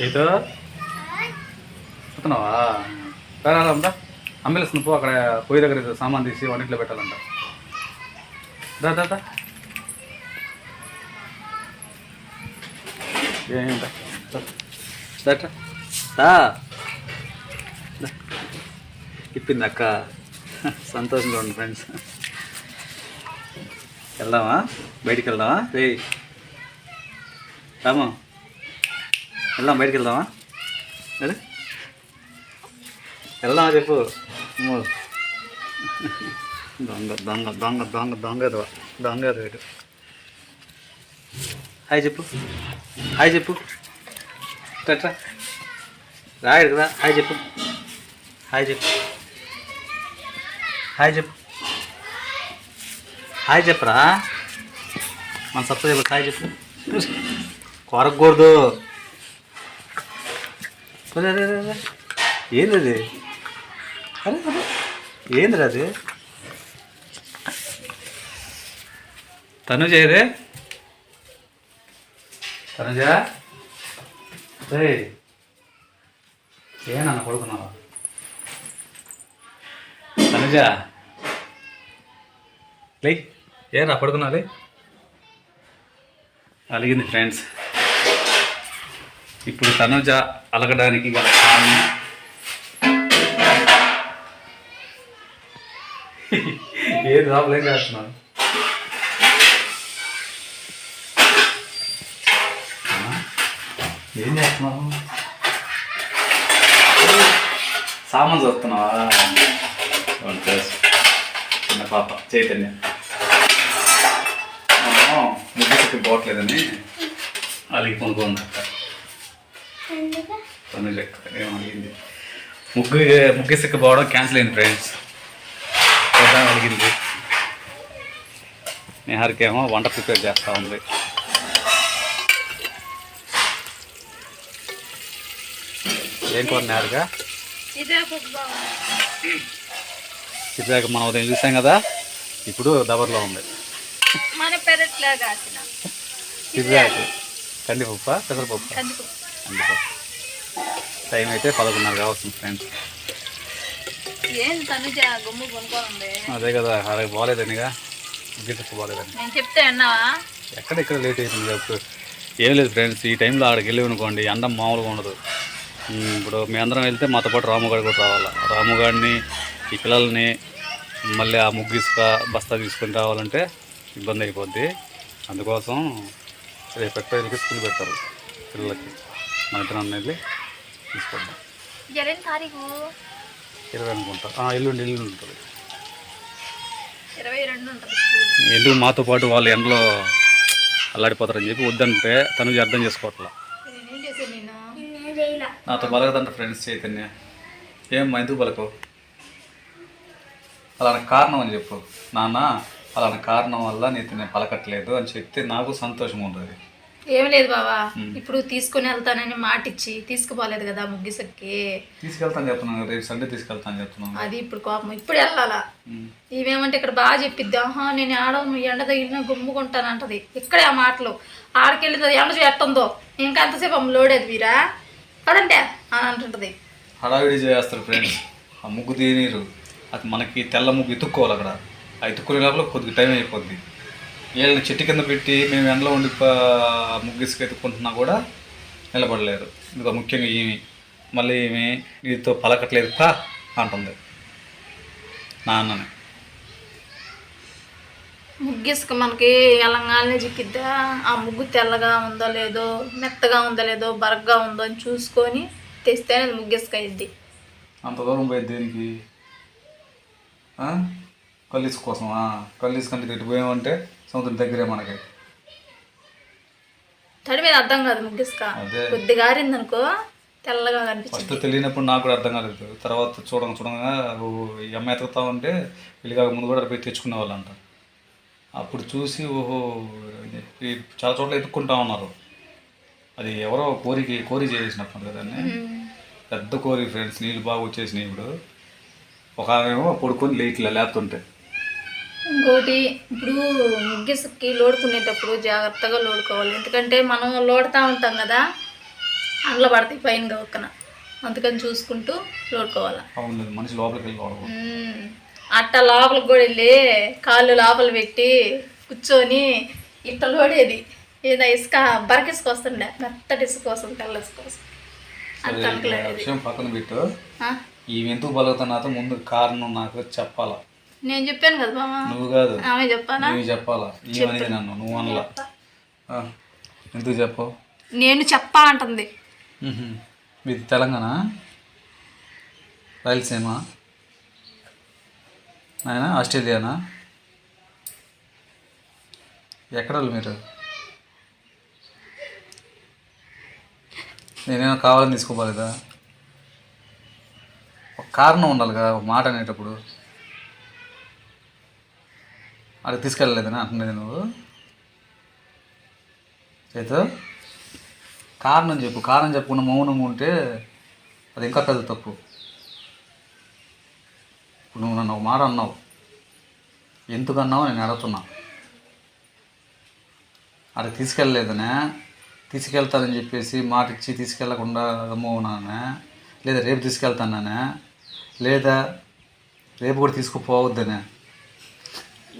ఏదో చూస్తున్నావా? రా రా అంబులెన్స్ పో అక్కడ పొయ్యి దగ్గర సామాన్ తీసి వంటింట్లో పెట్టాలంట. దా దా దా ఏంట? దా దా. ఇప్పింది అక్క సంతోషంగా ఉంది ఫ్రెండ్స్ వెళ్దామా? బయటికి వెళ్దామా? రే రామా? వెళ్దాం బయటికి వెళ్దామా? అదే వెళ్దామా చెప్పు. దొంగ దొంగ దొంగ దొంగ దొంగ దొంగ రేటు హాయ్ చెప్పు. హాయ్ చెప్పు. టట్రా రాయడు కదా హాయ్ చెప్పు. హాయ్ చెప్పు. హాయ్ చెప్పు. హాయ్ చెప్పరా? మన సబ్స్క్రైబర్ హాయ్ చెప్పు. కొరకూడదు. ఏంది అది అరే అరే. ఏంది అది? తను చేయరే తనుజా? రే ఏనన్న కొడుకున్నావా? తనుజా? లే నా పడుకున్నా లే అలిగింది ఫ్రెండ్స్ ఇప్పుడు తనుజ అలగడానికి గల కారణం. ఏం చేస్తున్నావు అమ్మా, ఏం చేస్తున్నావు? సామాన్ చూస్తున్నావా? వన్ ప్లస్ చిన్న పాప చైతన్య. ముగ్గురికి పోవట్లేదని. అలిగి కొనుక్కుంది తను లెక్క ఏమడిగింది ముగ్గు ముగ్గు సిక్క పోవడం క్యాన్సిల్ అయింది ఫ్రెండ్స్ చూద్దాం అడిగింది. నిహార్కేమో వంట ప్రిపేర్ చేస్తూ ఉంది. ఏం కూర నిహారిక? ఇదే ఫుట్బాల్ ఇప్పుడాక మనం ఉదయం చూసాం కదా ఇప్పుడు దబర్లో ఉంది. మన పెరట్లా కాసిన. ఇప్పుడాక కందిపప్ప పెసరపప్పు. టైం అయితే పదకొండున్నర కావచ్చు ఫ్రెండ్స్ అదే కదా అలాగే బాగాలేదనిగా గిట్టుకు బాగాలేదని నేను చెప్తే అన్నావా ఎక్కడెక్కడ లేట్ అవుతుంది అప్పుడు? ఏం లేదు ఫ్రెండ్స్ ఈ టైంలో ఆడికి వెళ్ళి అనుకోండి ఎండ మామూలుగా ఉండదు. ఇప్పుడు మీ అందరం వెళ్తే మాతో పాటు రాముగాడు కూడా రావాలి? రాముగాడిని ఈ పిల్లల్ని మళ్ళీ ఆ ముగ్గు ఇసుక బస్తా తీసుకొని రావాలంటే ఇబ్బంది అయిపోద్ది. అందుకోసం రేపు ఎక్కడ స్కూల్ పెడతారు పిల్లలకి. తీసుకొద్దాం ఎన్ని తారీఖు. ఇరవై అనుకుంటా. ఆ, ఎల్లుండి ఎల్లుండి ఉంటుంది. ఎందుకు మాతో పాటు వాళ్ళు ఎండలో అల్లాడిపోతారని చెప్పి వద్దంటే తను అర్థం చేసుకోవట్లా. నేనేం చేశాను నేను నాతో బలగదంట ఫ్రెండ్స్ చైతన్య. ఏం ఎందుకు బలకవు? అలానే కారణం అని చెప్పు. నాన్న అలానే కారణం వల్ల నీతో నేను పలకట్లేదు అని చెప్తే నాకు సంతోషం ఉంటుంది ఏం లేదు బావా. ఇప్పుడు తీసుకొని వెళ్తానని మాటిచ్చి తీసుకుపోలేదు కదా ముగ్గిసక్కి తీసుకెళ్తాను చెప్తున్నాను రేపు సండే తీసుకెళ్తాను చెప్తున్నాను. అది ఇప్పుడు కోపం. ఇప్పుడు వెళ్ళాలా. ఇవేమంటే ఇక్కడ బాగా చెప్పిద్ది. ఆహా నేను ఆడ ఎండ తగిలిన గుమ్ముకుంటానంటది ఇక్కడే ఆ మాటలు. ఆడికెళ్ళి ఎండ ఎట్టుందో. ఇంకా ఎంతసేపు అమ్మ లోడేది వీరా? పదంటే అని అంటుంటది. హడావిడి చేస్తారు ఫ్రెండ్స్. ఆ ముగ్గు తీనీరు అది మనకి తెల్ల ముగ్గు ఎత్తుక్కోవాలి అక్కడ. ఆ ఎత్తుక్కునే లోపల కొద్దిగా టైం అయిపోద్ది. వీళ్ళని చెట్టు కింద పెట్టి మేము ఎండలో ఉండి ప- ముగ్గు ఇసుక ఎత్తుకుంటున్నా కూడా నిలబడలేరు ఇంకా ముఖ్యంగా ఈమె. మళ్ళీ ఈమె నీతో పలకట్లేదు కా అంటుంది. నాన్నని. ముగ్గిసుక మనకి ఎలంగానే చిక్కిద్దా? ఆ ముగ్గు తెల్లగా ఉందో లేదో మెత్తగా ఉందో లేదో బరగ్గా ఉందో అని చూసుకొని తెస్తే అది ముగ్గిసుక అయింది అంత దూరం పోయేది దేనికి? ఆ? కల్లీసు కోసమా కల్లీసు కంటే ఇటు పోయామంటే సముద్రం దగ్గరే మనకి. తడి మీద అర్థం కాదు ముగ్గిసుక. అదే. కొద్దిగా ఆరిందనుకో తెల్లగా కనిపించింది. ఫస్ట్ తెలియనప్పుడు నాకు కూడా అర్థం కాలేదు. తర్వాత చూడంగా చూడంగా ఈ అమ్మాయి ఎతుకుతా ఉంటే పెళ్ళి కాక ముందు కూడా పోయి తెచ్చుకునే వాళ్ళంట. అప్పుడు చూసి ఓహో చాలా చోట్ల ఎత్తుక్కుంటా ఉన్నారు. అది ఎవరో కోరికి కోరి చేసినప్పుడు కదండి పెద్ద కోరి ఫ్రెండ్స్ నీళ్ళు బాగా వచ్చేసినాయి ఇప్పుడు. ఒక ఆమెమో పడుకొని లేట్లా లేపుతుంటే. ఇంకోటి ఇప్పుడు ముగ్గిసుకి లోడుకునేటప్పుడు జాగ్రత్తగా లోడుకోవాలి. ఎందుకంటే మనం లోడుతూ ఉంటాం కదా అందులో పడతాయి పైన ఒక్కన. అందుకని చూసుకుంటూ చూడుకోవాలి అవును మనిషి లోపలికి. అట్ట లోపలికి కూడా వెళ్ళి కాళ్ళు లోపల పెట్టి కూర్చొని ఇట్ట లోడేది. ఏదో ఇసుక బరక ఇసుక వస్తుండే మెత్తటి ఇసుక వస్తుంది తెల్ల ఇసుక వస్తుంది. అంత ఈ పక్కన పెట్టు. ఇవి ఎందుకు బలుగుతున్నాతో ముందు కారణం నాకు చెప్పాలా. నేను చెప్పాను కదా బామ్మ నువ్వు కాదు. ఆమె చెప్పానా నువ్వు చెప్పాలా? ఏమనేది నన్ను నువ్వు అనలా. ఎందుకు చెప్పవు? నేను చెప్పా అంటుంది. మీది తెలంగాణ? రాయలసీమ? ఆయన ఆస్ట్రేలియానా? ఎక్కడ మీరు? నేనేమో కావాలని తీసుకోపోలేదా ఒక కారణం ఉండాలి కదా ఒక మాట అనేటప్పుడు. అక్కడ తీసుకెళ్ళలేదని? అంటున్నది నువ్వు. చేతో కారణం చెప్పు. కారణం చెప్పకుండా మౌనం ఉంటే అది ఇంకా పెద్ద తప్పు. ఇప్పుడు నువ్వు నన్ను ఒక మాట అన్నావు. ఎందుకు అన్నావు నేను అడుగుతున్నా. అక్కడ తీసుకెళ్ళలేదనే? తీసుకెళ్తానని చెప్పేసి మాట ఇచ్చి తీసుకెళ్ళకుండా గమ్మవునానే లేదా రేపు తీసుకెళ్తానే లేదా రేపు కూడా తీసుకుపోవద్దనే?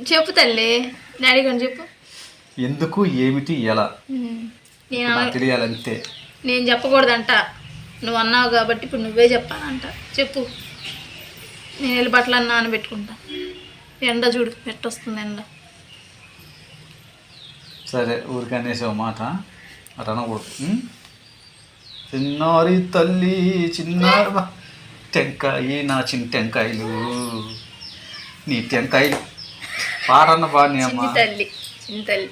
చెప్పు తల్లి. డాడీ కానీ చెప్పు. ఎందుకు ఏమిటి ఎలా? నాకు తెలియాలి అంతే నేను చెప్పకూడదంట. నువ్వు అన్నావు కాబట్టి ఇప్పుడు నువ్వే చెప్పాలంట. చెప్పు. నేను వెళ్ళి బట్టలు అన్నా అని పెట్టుకుంటా. ఎండ చూడు పెట్టొస్తుంది ఎండ. సరే ఊరికి అనేసి ఒక మాట. అటు అనకూడదు? చిన్నారి తల్లి చిన్నారి టెంకాయి నా చిన్న టెంకాయలు. నీ టెంకాయలు. పాటన్న బాని అమ్మ. తల్లి తల్లి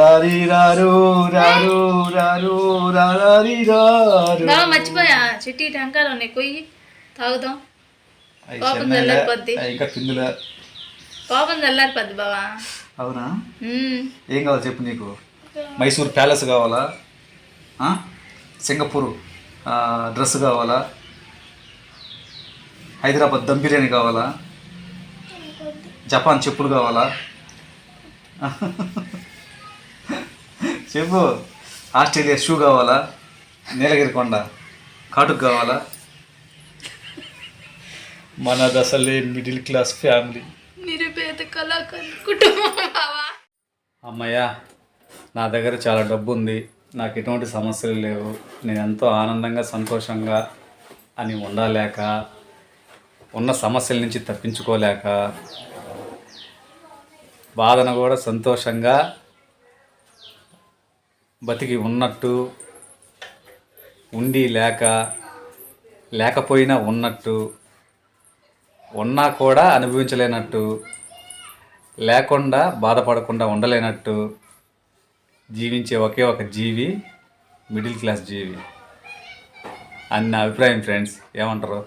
రారీ రారు రారు రారు రారీ రారు బాగా మర్చిపోయా. చిట్టి టెంకాయలు ఉన్నాయి. కొయ్యి. తాగుదాం. చెన్నైలే, చల్లారిపోద్ది. ఇంకా పిందులే కోపం చల్లారిపోద్ది బావా. అవునా. ఏం కావాలి చెప్పు నీకు? మైసూర్ ప్యాలెస్ కావాలా? సింగపూర్ డ్రెస్ కావాలా? హైదరాబాద్ దమ్ బిర్యానీ కావాలా? జపాన్ చెప్పులు కావాలా? చెప్పు. ఆస్ట్రేలియా షూ కావాలా? నీలగిరి కొండ కాటుకు కావాలా? మనది అసలే మిడిల్ క్లాస్ ఫ్యామిలీ. నిరుపేద కళాకారు కుటుంబం బావా? అమ్మయ్య నా దగ్గర చాలా డబ్బు ఉంది నాకు ఎటువంటి సమస్యలు లేవు. నేను ఎంతో ఆనందంగా సంతోషంగా అని ఉండలేక ఉన్న సమస్యల నుంచి తప్పించుకోలేక బాధను కూడా సంతోషంగా బతికి ఉన్నట్టు ఉండి లేక లేకపోయినా ఉన్నట్టు ఉన్నా కూడా అనుభవించలేనట్టు లేకుండా బాధపడకుండా ఉండలేనట్టు జీవించే ఒకే ఒక జీవి మిడిల్ క్లాస్ జీవి. అని నా అభిప్రాయం ఫ్రెండ్స్. ఏమంటారు?